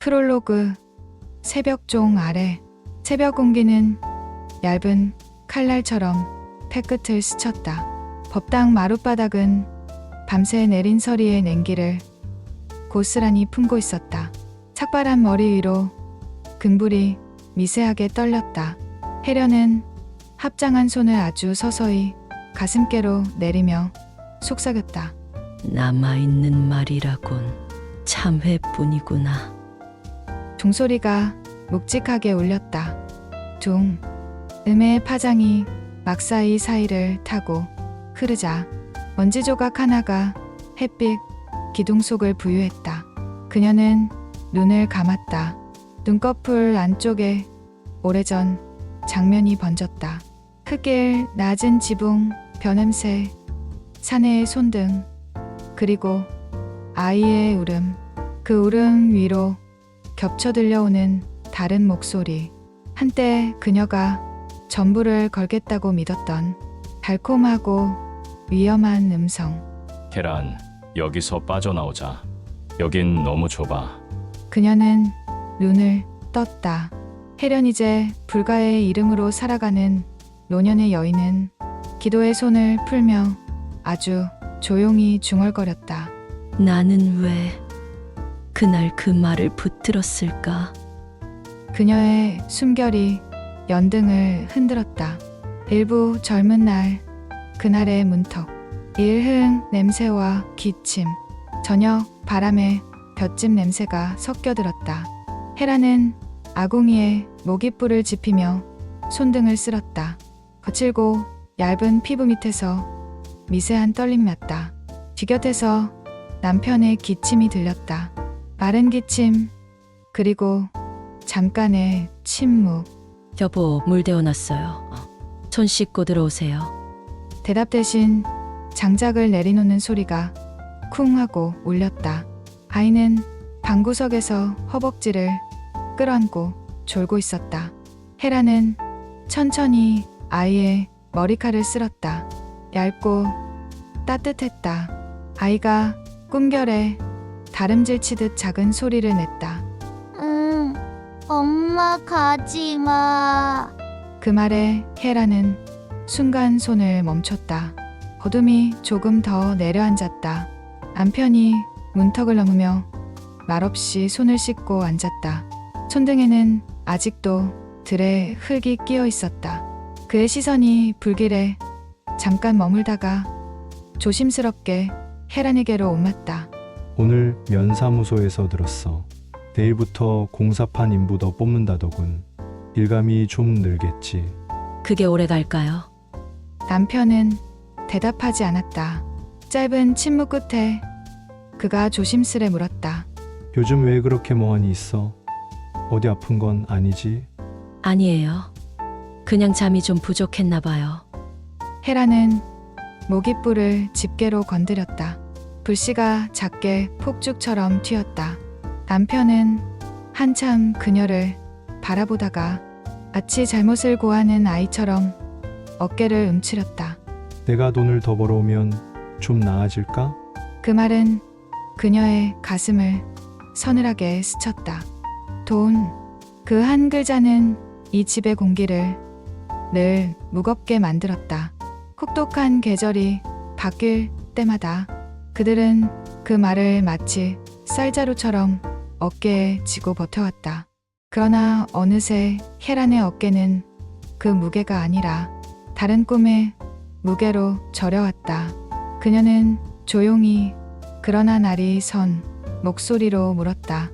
프롤로그 새벽종 아래 새벽 공기는 얇은 칼날처럼 패끝을 스쳤다. 법당 마룻바닥은 밤새 내린 서리의 냉기를 고스란히 품고 있었다. 착발한 머리 위로 금불이 미세하게 떨렸다. 해련은 합장한 손을 아주 서서히 가슴께로 내리며 속삭였다. 남아있는 말이라곤 참회뿐이구나. 종소리가 묵직하게 울렸다. 둥. 음의 파장이 막사이 사이를 타고 흐르자 먼지 조각 하나가 햇빛 기둥 속을 부유했다. 그녀는 눈을 감았다. 눈꺼풀 안쪽에 오래전 장면이 번졌다. 흙길, 낮은 지붕, 벼냄새, 사내의 손등, 그리고 아이의 울음. 그 울음 위로 겹쳐 들려오는 다른 목소리. 한때 그녀가 전부를 걸겠다고 믿었던 달콤하고 위험한 음성. 계란, 여기서 빠져나오자. 여긴 너무 좁아. 그녀는 눈을 떴다. 혜련 이제 불가의 이름으로 살아가는 노년의 여인은 기도의 손을 풀며 아주 조용히 중얼거렸다. 나는 왜 그날 그 말을 붙들었을까? 그녀의 숨결이 연등을 흔들었다. 일부 젊은 날, 그날의 문턱, 일흥 냄새와 기침, 저녁 바람에 볏짚 냄새가 섞여들었다. 헤라는 아궁이에 모깃불을 지피며 손등을 쓸었다. 거칠고 얇은 피부 밑에서 미세한 떨림 났다. 뒤곁에서 남편의 기침이 들렸다. 마른 기침, 그리고 잠깐의 침묵. 여보, 물 데워놨어요. 손 씻고 들어오세요. 대답 대신 장작을 내리놓는 소리가 쿵 하고 울렸다. 아이는 방구석에서 허벅지를 끌어안고 졸고 있었다. 헤라는 천천히 아이의 머리칼을 쓸었다. 얇고 따뜻했다. 아이가 꿈결에 다름질 치듯 작은 소리를 냈다. 응, 엄마 가지 마. 그 말에 헤라는 순간 손을 멈췄다. 어둠이 조금 더 내려앉았다. 남편이 문턱을 넘으며 말없이 손을 씻고 앉았다. 손등에는 아직도 들에 흙이 끼어 있었다. 그의 시선이 불길에 잠깐 머물다가 조심스럽게 헤란에게로 옮았다. 오늘 면사무소에서 들었어. 내일부터 공사판 인부 더 뽑는다더군. 일감이 좀 늘겠지. 그게 오래 갈까요? 남편은 대답하지 않았다. 짧은 침묵 끝에 그가 조심스레 물었다. 요즘 왜 그렇게 멍하니 있어? 어디 아픈 건 아니지? 아니에요. 그냥 잠이 좀 부족했나 봐요. 헤라는 모깃불을 집게로 건드렸다. 불씨가 작게 폭죽처럼 튀었다. 남편은 한참 그녀를 바라보다가 마치 잘못을 고하는 아이처럼 어깨를 움츠렸다. 내가 돈을 더 벌어오면 좀 나아질까? 그 말은 그녀의 가슴을 서늘하게 스쳤다. 돈. 그 한 글자는 이 집의 공기를 늘 무겁게 만들었다. 혹독한 계절이 바뀔 때마다 그들은 그 말을 마치 쌀자루처럼 어깨에 지고 버텨왔다. 그러나 어느새 헤란의 어깨는 그 무게가 아니라 다른 꿈의 무게로 저려왔다. 그녀는 조용히 그러나 날이 선 목소리로 물었다.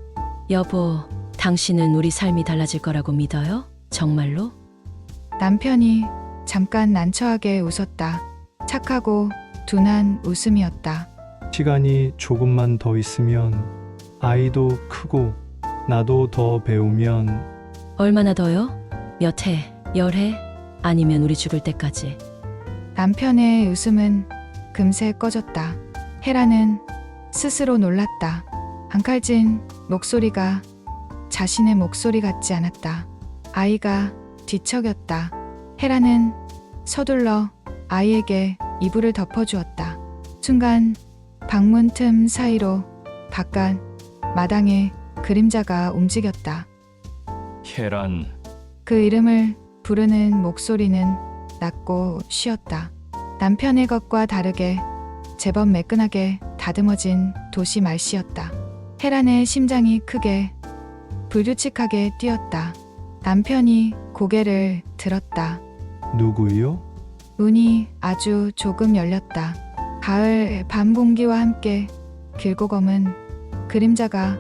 여보, 당신은 우리 삶이 달라질 거라고 믿어요? 정말로? 남편이 잠깐 난처하게 웃었다. 착하고 둔한 웃음이었다. 시간이 조금만 더 있으면 아이도 크고 나도 더 배우면 얼마나 더요? 몇 해? 열 해? 아니면 우리 죽을 때까지? 남편의 웃음은 금세 꺼졌다. 헤라는 스스로 놀랐다. 앙칼진 목소리가 자신의 목소리 같지 않았다. 아이가 뒤척였다. 헤라는 서둘러 아이에게 이불을 덮어주었다. 순간 방문 틈 사이로 바깥 마당에 그림자가 움직였다. 혜란, 그 이름을 부르는 목소리는 낮고 쉬었다. 남편의 것과 다르게 제법 매끈하게 다듬어진 도시 말씨였다. 헤란의 심장이 크게 불규칙하게 뛰었다. 남편이 고개를 들었다. 누구요? 문이 아주 조금 열렸다. 가을 밤 공기와 함께 길고 검은 그림자가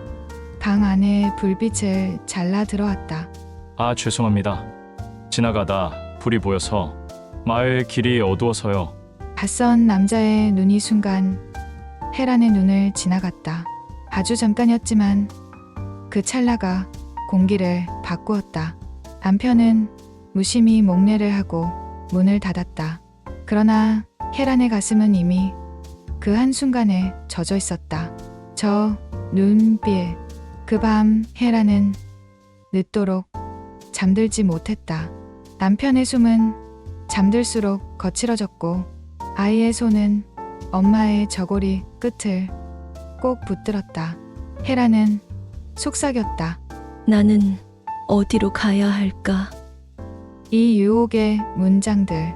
방 안의 불빛을 잘라 들어왔다. 아 죄송합니다. 지나가다 불이 보여서 마을 길이 어두워서요.낯선 남자의 눈이 순간 헤란의 눈을 지나갔다. 아주 잠깐이었지만 그 찰나가 공기를 바꾸었다. 남편은 무심히 목례를 하고 문을 닫았다. 그러나 헤란의 가슴은 이미 그 한순간에 젖어 있었다. 저 눈빛. 그 밤 헤란은 늦도록 잠들지 못했다. 남편의 숨은 잠들수록 거칠어졌고 아이의 손은 엄마의 저고리 끝을 꼭 붙들었다. 헤라는 속삭였다. 나는 어디로 가야 할까? 이 유혹의 문장들.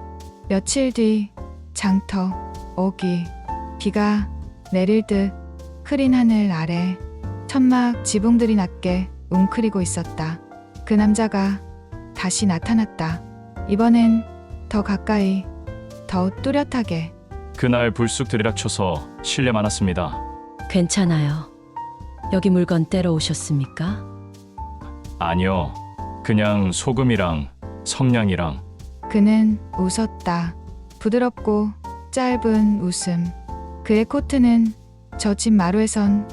며칠 뒤 장터, 오기, 비가 내릴 듯 흐린 하늘 아래 천막 지붕들이 낮게 웅크리고 있었다. 그 남자가 다시 나타났다. 이번엔 더 가까이, 더 뚜렷하게. 그날 불쑥 들이닥쳐서 실례 많았습니다. 괜찮아요. 여기 물건 떼러 오셨습니까? 아니요. 그냥 소금이랑 성냥이랑 그는 웃었다. 부드럽고 짧은 웃음. 그의 코트는 저 집 마루에선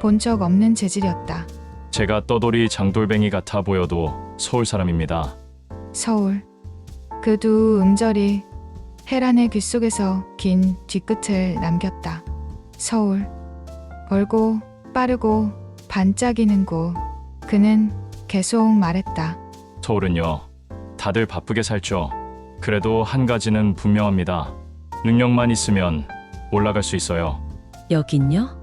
본 적 없는 재질이었다. 제가 떠돌이 장돌뱅이 같아 보여도 서울 사람입니다. 서울. 그 두 음절이 헤란의 귓 속에서 긴 뒤끝을 남겼다. 서울. 멀고 빠르고 반짝이는 곳. 그는 계속 말했다. 서울은요. 다들 바쁘게 살죠. 그래도 한 가지는 분명합니다. 능력만 있으면 올라갈 수 있어요. 여긴요?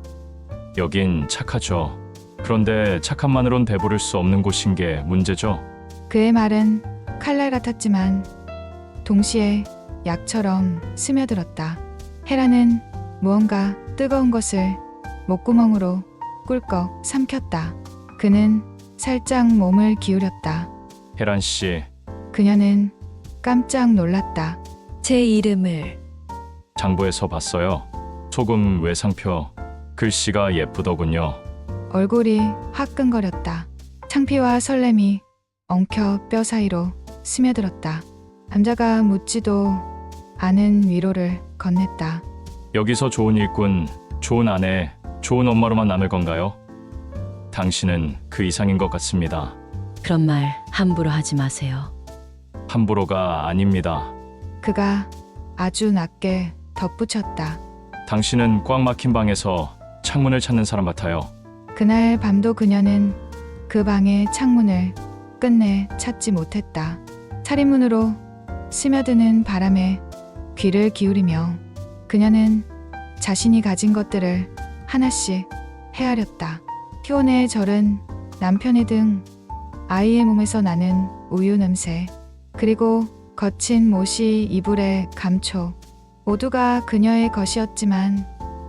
여긴 착하죠. 그런데 착함만으론 배부를 수 없는 곳인 게 문제죠. 그의 말은 칼날 같았지만 동시에 약처럼 스며들었다. 헤라는 무언가 뜨거운 것을 목구멍으로 꿀꺽 삼켰다. 그는 살짝 몸을 기울였다. 혜란 씨, 그녀는 깜짝 놀랐다. 제 이름을 장부에서 봤어요. 소금 외상표 글씨가 예쁘더군요. 얼굴이 화끈거렸다. 창피와 설렘이 엉켜 뼈 사이로 스며들었다. 남자가 묻지도 않은 위로를 건넸다. 여기서 좋은 일꾼, 좋은 아내, 좋은 엄마로만 남을 건가요? 당신은 그 이상인 것 같습니다. 그런 말 함부로 하지 마세요. 함부로가 아닙니다. 그가 아주 낮게 덧붙였다. 당신은 꽉 막힌 방에서 창문을 찾는 사람 같아요. 그날 밤도 그녀는 그 방의 창문을 끝내 찾지 못했다. 차림문으로 스며드는 바람에 귀를 기울이며 그녀는 자신이 가진 것들을 하나씩 헤아렸다. 티온의 절은 남편의 등 아이의 몸에서 나는 우유 냄새 그리고 거친 못이 이불의 감촉 모두가 그녀의 것이었지만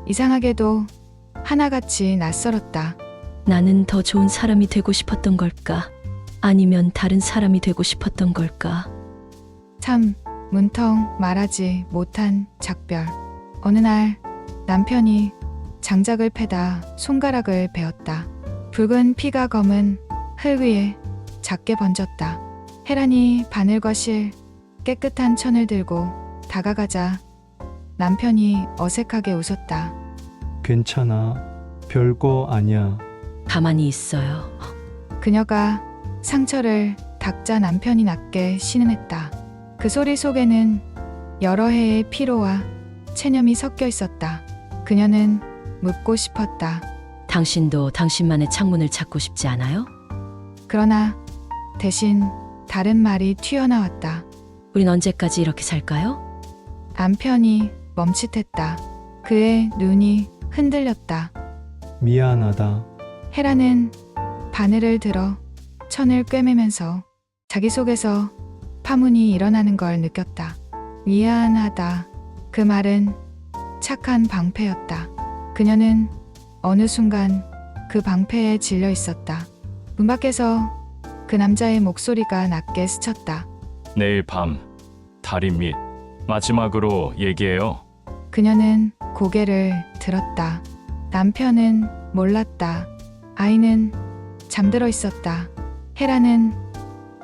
이상하게도 하나같이 낯설었다. 나는 더 좋은 사람이 되고 싶었던 걸까? 아니면 다른 사람이 되고 싶었던 걸까? 참 문턱 말하지 못한 작별. 어느 날 남편이 장작을 패다 손가락을 베었다. 붉은 피가 검은 흙 위에 작게 번졌다. 헤란이 바늘과 실 깨끗한 천을 들고 다가가자 남편이 어색하게 웃었다. 괜찮아. 별거 아니야. 가만히 있어요. 그녀가 상처를 닦자 남편이 낮게 신음했다. 그 소리 속에는 여러 해의 피로와 체념이 섞여 있었다. 그녀는 묻고 싶었다. 당신도 당신만의 창문을 찾고 싶지 않아요? 그러나 대신 다른 말이 튀어나왔다. 우린 언제까지 이렇게 살까요? 남편이 멈칫했다. 그의 눈이 흔들렸다. 미안하다. 헤라는 바늘을 들어 천을 꿰매면서 자기 속에서 파문이 일어나는 걸 느꼈다. 미안하다. 그 말은 착한 방패였다. 그녀는 어느 순간 그 방패에 질려 있었다. 문 밖에서 그 남자의 목소리가 낮게 스쳤다. 내일 밤 다리 밑 마지막으로 얘기해요. 그녀는 고개를 들었다. 남편은 몰랐다. 아이는 잠들어 있었다. 헤라는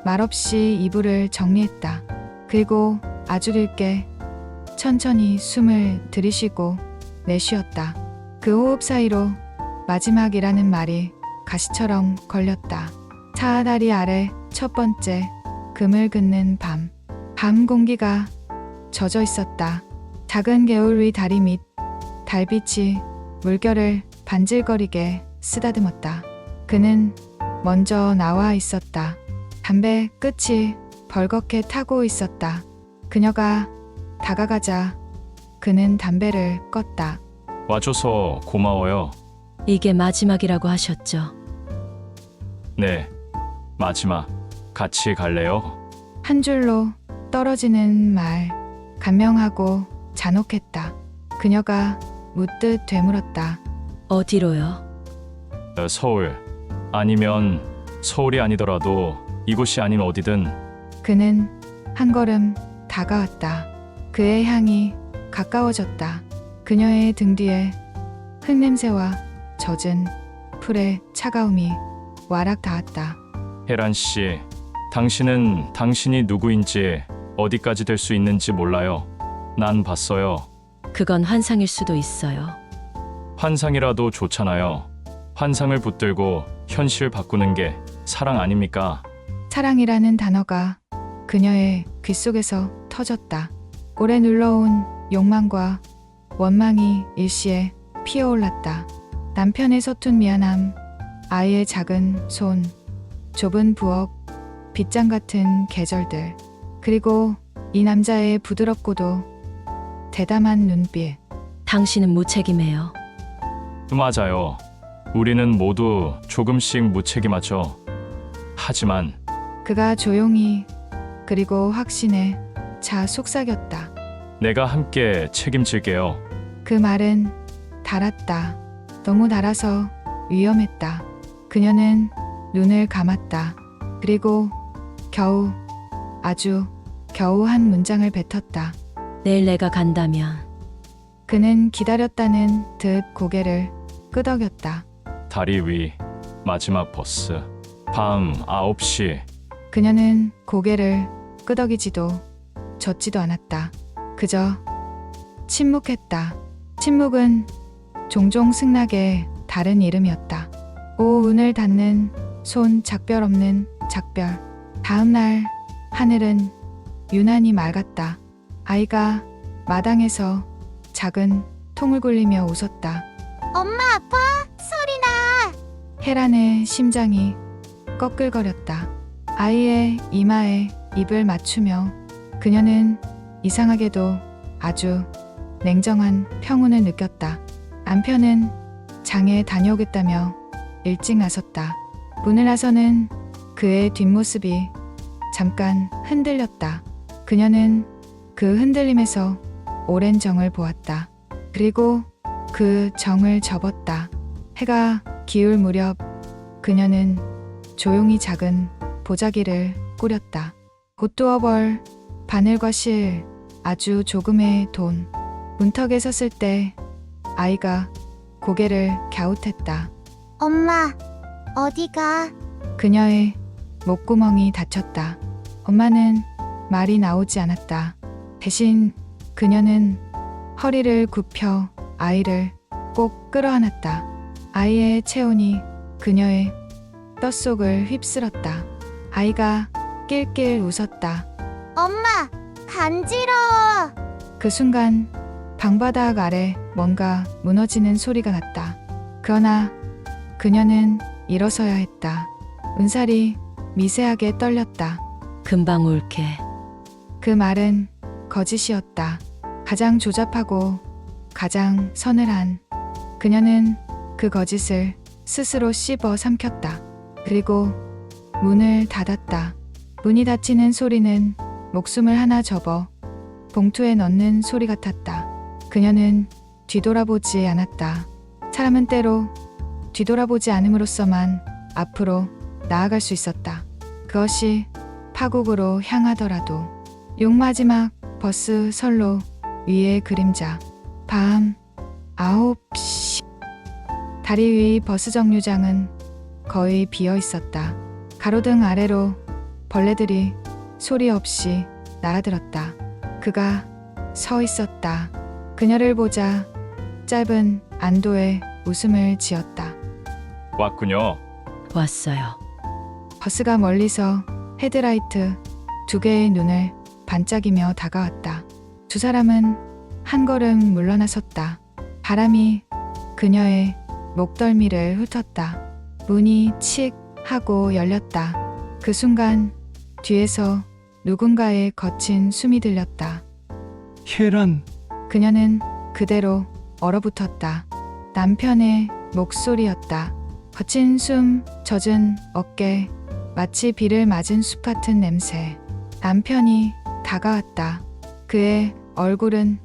말없이 이불을 정리했다. 그리고 아주 길게 천천히 숨을 들이쉬고 내쉬었다. 그 호흡 사이로 마지막이라는 말이 가시처럼 걸렸다. 차 다리 아래 첫 번째 금을 긋는 밤. 밤 공기가 젖어 있었다. 작은 개울 위 다리 밑 달빛이 물결을 반질거리게 쓰다듬었다. 그는 먼저 나와 있었다. 담배 끝이 벌겋게 타고 있었다. 그녀가 다가가자 그는 담배를 껐다. 와줘서 고마워요. 이게 마지막이라고 하셨죠. 네. 마지막 같이 갈래요? 한 줄로 떨어지는 말 간명하고 잔혹했다. 그녀가 묻듯 되물었다. 어디로요? 어, 서울 아니면 서울이 아니더라도 이곳이 아닌 어디든 그는 한 걸음 다가왔다. 그의 향이 가까워졌다. 그녀의 등 뒤에 흙냄새와 젖은 풀의 차가움이 와락 닿았다. 혜란 씨, 당신은 당신이 누구인지 어디까지 될 수 있는지 몰라요. 난 봤어요. 그건 환상일 수도 있어요. 환상이라도 좋잖아요. 환상을 붙들고 현실 바꾸는 게 사랑 아닙니까? 사랑이라는 단어가 그녀의 귓속에서 터졌다. 오래 눌러온 욕망과 원망이 일시에 피어올랐다. 남편의 서툰 미안함, 아이의 작은 손, 좁은 부엌, 빗장 같은 계절들, 그리고 이 남자의 부드럽고도 대담한 눈빛. 당신은 무책임해요. 맞아요. 우리는 모두 조금씩 무책임하죠. 하지만 그가 조용히 그리고 확신에 자 속삭였다. 내가 함께 책임질게요. 그 말은 달았다. 너무 달아서 위험했다. 그녀는 눈을 감았다. 그리고 겨우, 아주 겨우 한 문장을 뱉었다. 내일 내가 간다면 그는 기다렸다는 듯 고개를 끄덕였다. 다리 위 마지막 버스 밤 9시 그녀는 고개를 끄덕이지도 젖지도 않았다. 그저 침묵했다. 침묵은 종종 승낙의 다른 이름이었다. 오 운을 닿는 손 작별 없는 작별. 다음 날 하늘은 유난히 맑았다. 아이가 마당에서 작은 통을 굴리며 웃었다. 엄마 아파? 소리 나. 헤란의 심장이 꺼끌거렸다. 아이의 이마에 입을 맞추며 그녀는 이상하게도 아주 냉정한 평온을 느꼈다. 남편은 장에 다녀오겠다며 일찍 나섰다. 문을 나서는 그의 뒷모습이 잠깐 흔들렸다. 그녀는 그 흔들림에서 오랜 정을 보았다. 그리고 그 정을 접었다. 해가 기울 무렵 그녀는 조용히 작은 보자기를 꾸렸다. 곧두어벌 바늘과 실 아주 조금의 돈 문턱에 섰을 때 아이가 고개를 갸웃했다. 엄마 어디가? 그녀의 목구멍이 닫혔다. 엄마는 말이 나오지 않았다. 대신 그녀는 허리를 굽혀 아이를 꼭 끌어안았다. 아이의 체온이 그녀의 뼛속을 휩쓸었다. 아이가 낄낄 웃었다. 엄마 간지러워. 그 순간 방바닥 아래 뭔가 무너지는 소리가 났다. 그러나 그녀는 일어서야 했다. 은살이 미세하게 떨렸다. 금방 올게. 그 말은 거짓이었다. 가장 조잡하고 가장 서늘한 그녀는 그 거짓을 스스로 씹어 삼켰다. 그리고 문을 닫았다. 문이 닫히는 소리는 목숨을 하나 접어 봉투에 넣는 소리 같았다. 그녀는 뒤돌아보지 않았다. 사람은 때로 뒤돌아보지 않음으로써만 앞으로 나아갈 수 있었다. 그것이 파국으로 향하더라도 용 마지막 버스 선로 위의 그림자 밤 9시 다리 위 버스 정류장은 거의 비어 있었다. 가로등 아래로 벌레들이 소리 없이 날아들었다. 그가 서 있었다. 그녀를 보자 짧은 안도의 웃음을 지었다. 왔군요. 왔어요. 버스가 멀리서 헤드라이트 두 개의 눈을 반짝이며 다가왔다. 두 사람은 한 걸음 물러나섰다. 바람이 그녀의 목덜미를 훑었다. 문이 칙 하고 열렸다. 그 순간 뒤에서 누군가의 거친 숨이 들렸다. 혜란, 그녀는 그대로 얼어붙었다. 남편의 목소리였다. 거친 숨, 젖은 어깨, 마치 비를 맞은 숲 같은 냄새. 남편이 다가왔다. 그의 얼굴은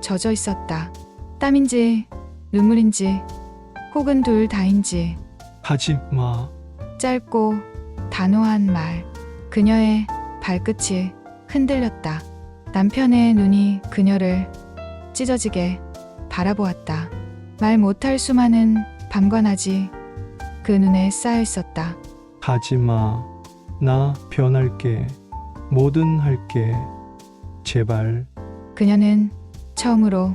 젖어 있었다. 땀인지, 눈물인지, 혹은 둘 다인지, 하지 마. 짧고 단호한 말. 그녀의 발끝이 흔들렸다. 남편의 눈이 그녀를 찢어지게 바라보았다. 말 못할 수많은 밤과 낮이 그 눈에 쌓여 있었다. 하지 마. 나 변할게. 뭐든 할게. 제발. 그녀는 처음으로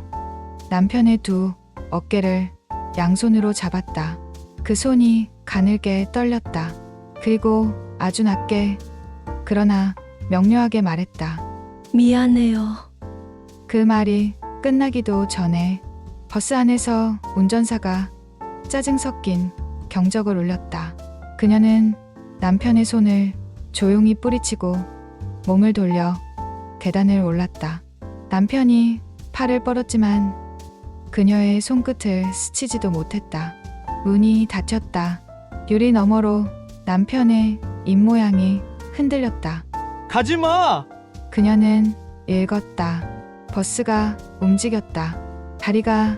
남편의 두 어깨를 양손으로 잡았다. 그 손이 가늘게 떨렸다. 그리고 아주 낮게 그러나 명료하게 말했다. 미안해요. 그 말이 끝나기도 전에 버스 안에서 운전사가 짜증 섞인 경적을 울렸다. 그녀는 남편의 손을 조용히 뿌리치고 몸을 돌려 계단을 올랐다. 남편이 팔을 뻗었지만 그녀의 손끝을 스치지도 못했다. 문이 닫혔다. 유리 너머로 남편의 입모양이 흔들렸다. 가지 마. 그녀는 읽었다. 버스가 움직였다. 다리가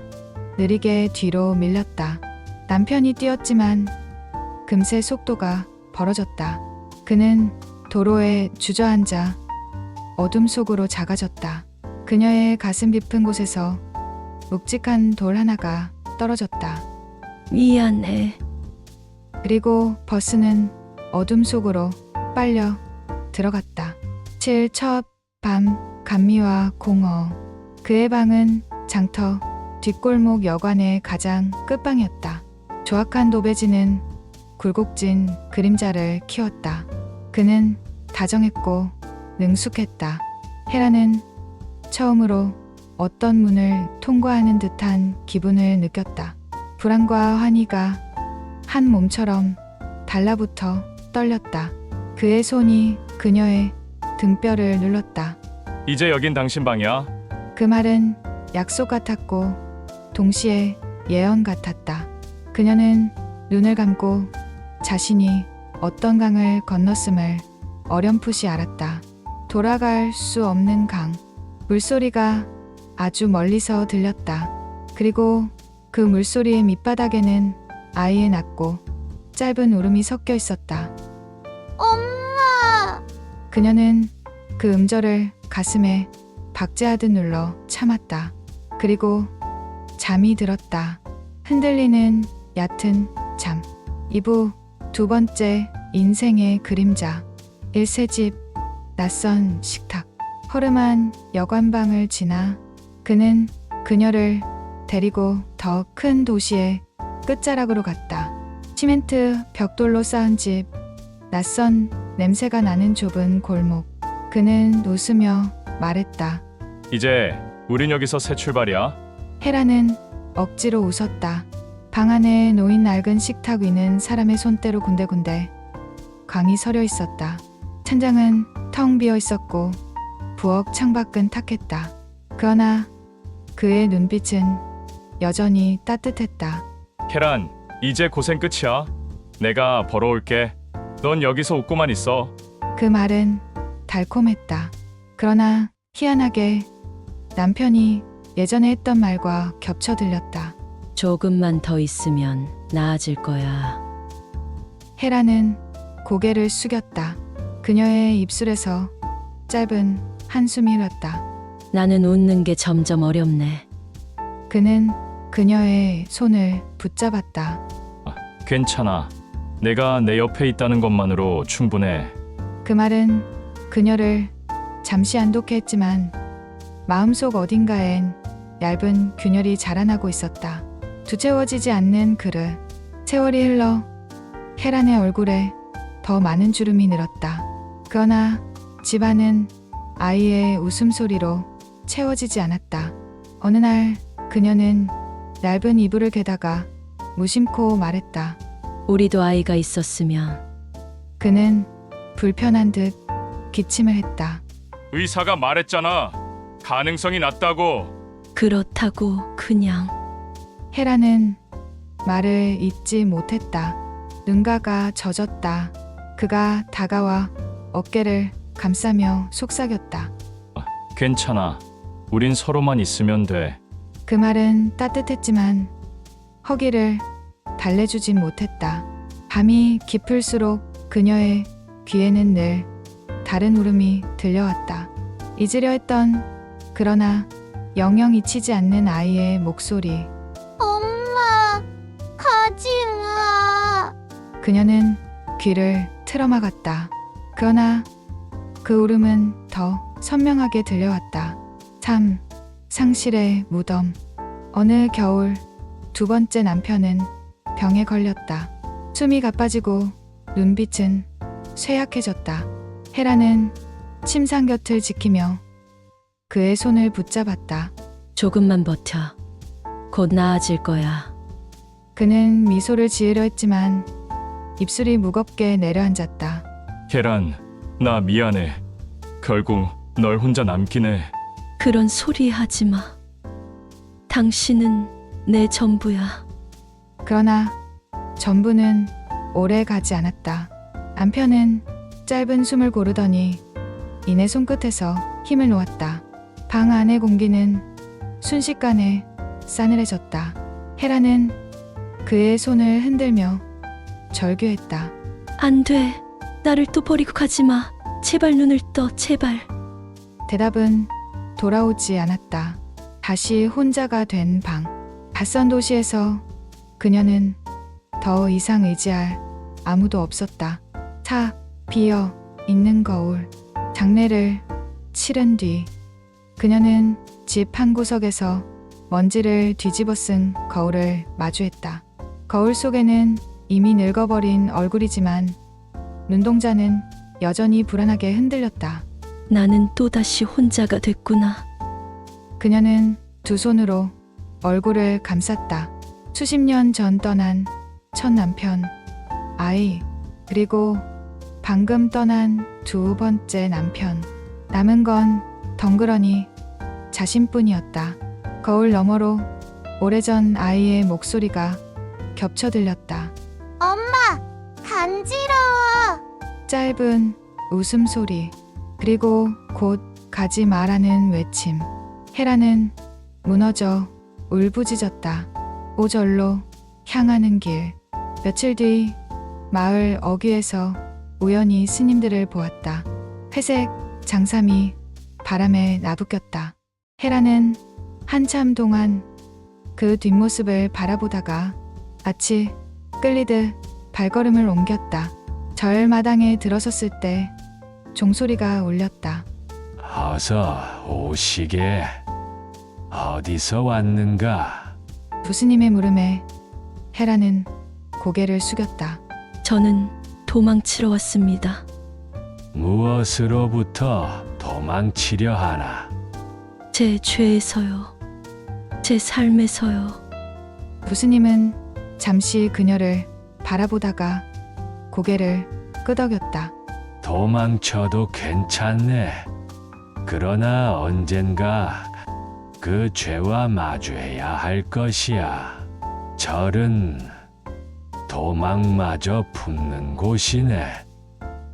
느리게 뒤로 밀렸다. 남편이 뛰었지만 금세 속도가 벌어졌다. 그는 도로에 주저앉아 어둠 속으로 작아졌다. 그녀의 가슴 깊은 곳에서 묵직한 돌 하나가 떨어졌다. 미안해. 그리고 버스는 어둠 속으로 빨려 들어갔다. 칠첩 밤 감미와 공허. 그의 방은 장터 뒷골목 여관의 가장 끝방이었다. 조악한 도배지는 굴곡진 그림자를 키웠다. 그는 다정했고 능숙했다. 헤라는 처음으로 어떤 문을 통과하는 듯한 기분을 느꼈다. 불안과 환희가 한 몸처럼 달라붙어 떨렸다. 그의 손이 그녀의 등뼈를 눌렀다. 이제 여긴 당신 방이야. 그 말은 약속 같았고 동시에 예언 같았다. 그녀는 눈을 감고 자신이 어떤 강을 건넜음을 어렴풋이 알았다. 돌아갈 수 없는 강. 물소리가 아주 멀리서 들렸다. 그리고 그 물소리의 밑바닥에는 아이의 낮고 짧은 울음이 섞여 있었다. 엄마! 그녀는 그 음절을 가슴에 박제하듯 눌러 참았다. 그리고 잠이 들었다. 흔들리는 얕은 잠. 이부 두 번째 인생의 그림자. 일세집 낯선 식탁. 허름한 여관방을 지나 그는 그녀를 데리고 더 큰 도시의 끝자락으로 갔다. 시멘트 벽돌로 쌓은 집. 낯선 냄새가 나는 좁은 골목. 그는 웃으며 말했다. 이제 우린 여기서 새 출발이야. 헤라는 억지로 웃었다. 방 안에 놓인 낡은 식탁 위는 사람의 손때로 군데군데 광이 서려 있었다. 찬장은 텅 비어 있었고 부엌 창밖은 탁했다. 그러나 그의 눈빛은 여전히 따뜻했다. 계란, 이제 고생 끝이야. 내가 벌어올게. 넌 여기서 웃고만 있어. 그 말은 달콤했다. 그러나 희한하게 남편이 예전에 했던 말과 겹쳐 들렸다. 조금만 더 있으면 나아질 거야. 헤라는 고개를 숙였다. 그녀의 입술에서 짧은 한숨이 흘렀다. 나는 웃는 게 점점 어렵네. 그는 그녀의 손을 붙잡았다. 괜찮아. 내가 내 옆에 있다는 것만으로 충분해. 그 말은 그녀를 잠시 안독해 했지만 마음속 어딘가엔 얇은 균열이 자라나고 있었다. 두채워지지 않는 그릇. 세월이 흘러 헤란의 얼굴에 더 많은 주름이 늘었다. 그러나 집안은 아이의 웃음소리로 채워지지 않았다. 어느 날 그녀는 얇은 이불을 개다가 무심코 말했다. 우리도 아이가 있었으면 그는 불편한 듯 기침을 했다. 의사가 말했잖아. 가능성이 낮다고. 그렇다고 그냥 헤라는 말을 잇지 못했다. 눈가가 젖었다. 그가 다가와 어깨를 감싸며 속삭였다. 괜찮아. 우린 서로만 있으면 돼. 그 말은 따뜻했지만 허기를 달래주진 못했다. 밤이 깊을수록 그녀의 귀에는 늘 다른 울음이 들려왔다. 잊으려 했던 그러나 영영 잊히지 않는 아이의 목소리. 그녀는 귀를 틀어막았다. 그러나 그 울음은 더 선명하게 들려왔다. 삶, 상실의 무덤. 어느 겨울 두 번째 남편은 병에 걸렸다. 숨이 가빠지고 눈빛은 쇠약해졌다. 헤라는 침상 곁을 지키며 그의 손을 붙잡았다. 조금만 버텨. 곧 나아질 거야. 그는 미소를 지으려 했지만 입술이 무겁게 내려앉았다. 계란, 나 미안해. 결국 널 혼자 남긴 해. 그런 소리 하지 마. 당신은 내 전부야. 그러나 전부는 오래 가지 않았다. 남편은 짧은 숨을 고르더니 이내 손끝에서 힘을 놓았다. 방 안의 공기는 순식간에 싸늘해졌다. 헤라는 그의 손을 흔들며 절규했다. 안 돼. 나를 또 버리고 가지 마. 제발 눈을 떠, 제발. 대답은 돌아오지 않았다. 다시 혼자가 된 방. 낯선 도시에서 그녀는 더 이상 의지할 아무도 없었다. 차 비어 있는 거울. 장례를 치른 뒤 그녀는 집 한 구석에서 먼지를 뒤집어 쓴 거울을 마주했다. 거울 속에는 이미 늙어버린 얼굴이지만 눈동자는 여전히 불안하게 흔들렸다. 나는 또다시 혼자가 됐구나. 그녀는 두 손으로 얼굴을 감쌌다. 수십 년 전 떠난 첫 남편, 아이, 그리고 방금 떠난 두 번째 남편. 남은 건 덩그러니 자신뿐이었다. 거울 너머로 오래전 아이의 목소리가 겹쳐 들렸다. 엄마, 간지러워. 짧은 웃음소리, 그리고 곧 가지 마라는 외침. 헤라는 무너져 울부짖었다. 오절로 향하는 길. 며칠 뒤 마을 어귀에서 우연히 스님들을 보았다. 회색 장삼이 바람에 나부꼈다. 헤라는 한참 동안 그 뒷모습을 바라보다가 마치 끌리듯 발걸음을 옮겼다. 절마당에 들어섰을 때 종소리가 울렸다. 어서 오시게. 어디서 왔는가? 부스님의 물음에 헤라는 고개를 숙였다. 저는 도망치러 왔습니다. 무엇으로부터 도망치려 하나? 제 죄에서요. 제 삶에서요. 부스님은 잠시 그녀를 바라보다가 고개를 끄덕였다. 도망쳐도 괜찮네. 그러나 언젠가 그 죄와 마주해야 할 것이야. 절은 도망마저 붙는 곳이네.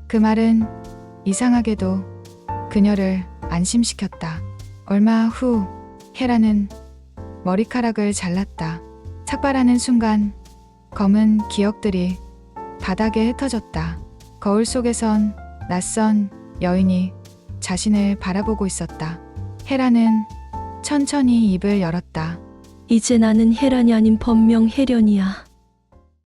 그 말은 이상하게도 그녀를 안심시켰다. 얼마 후 헤라는 머리카락을 잘랐다. 삭발하는 순간 검은 기억들이 바닥에 흩어졌다. 거울 속에선 낯선 여인이 자신을 바라보고 있었다. 헤라는 천천히 입을 열었다. 이제 나는 혜란이 아닌 법명 혜련이야.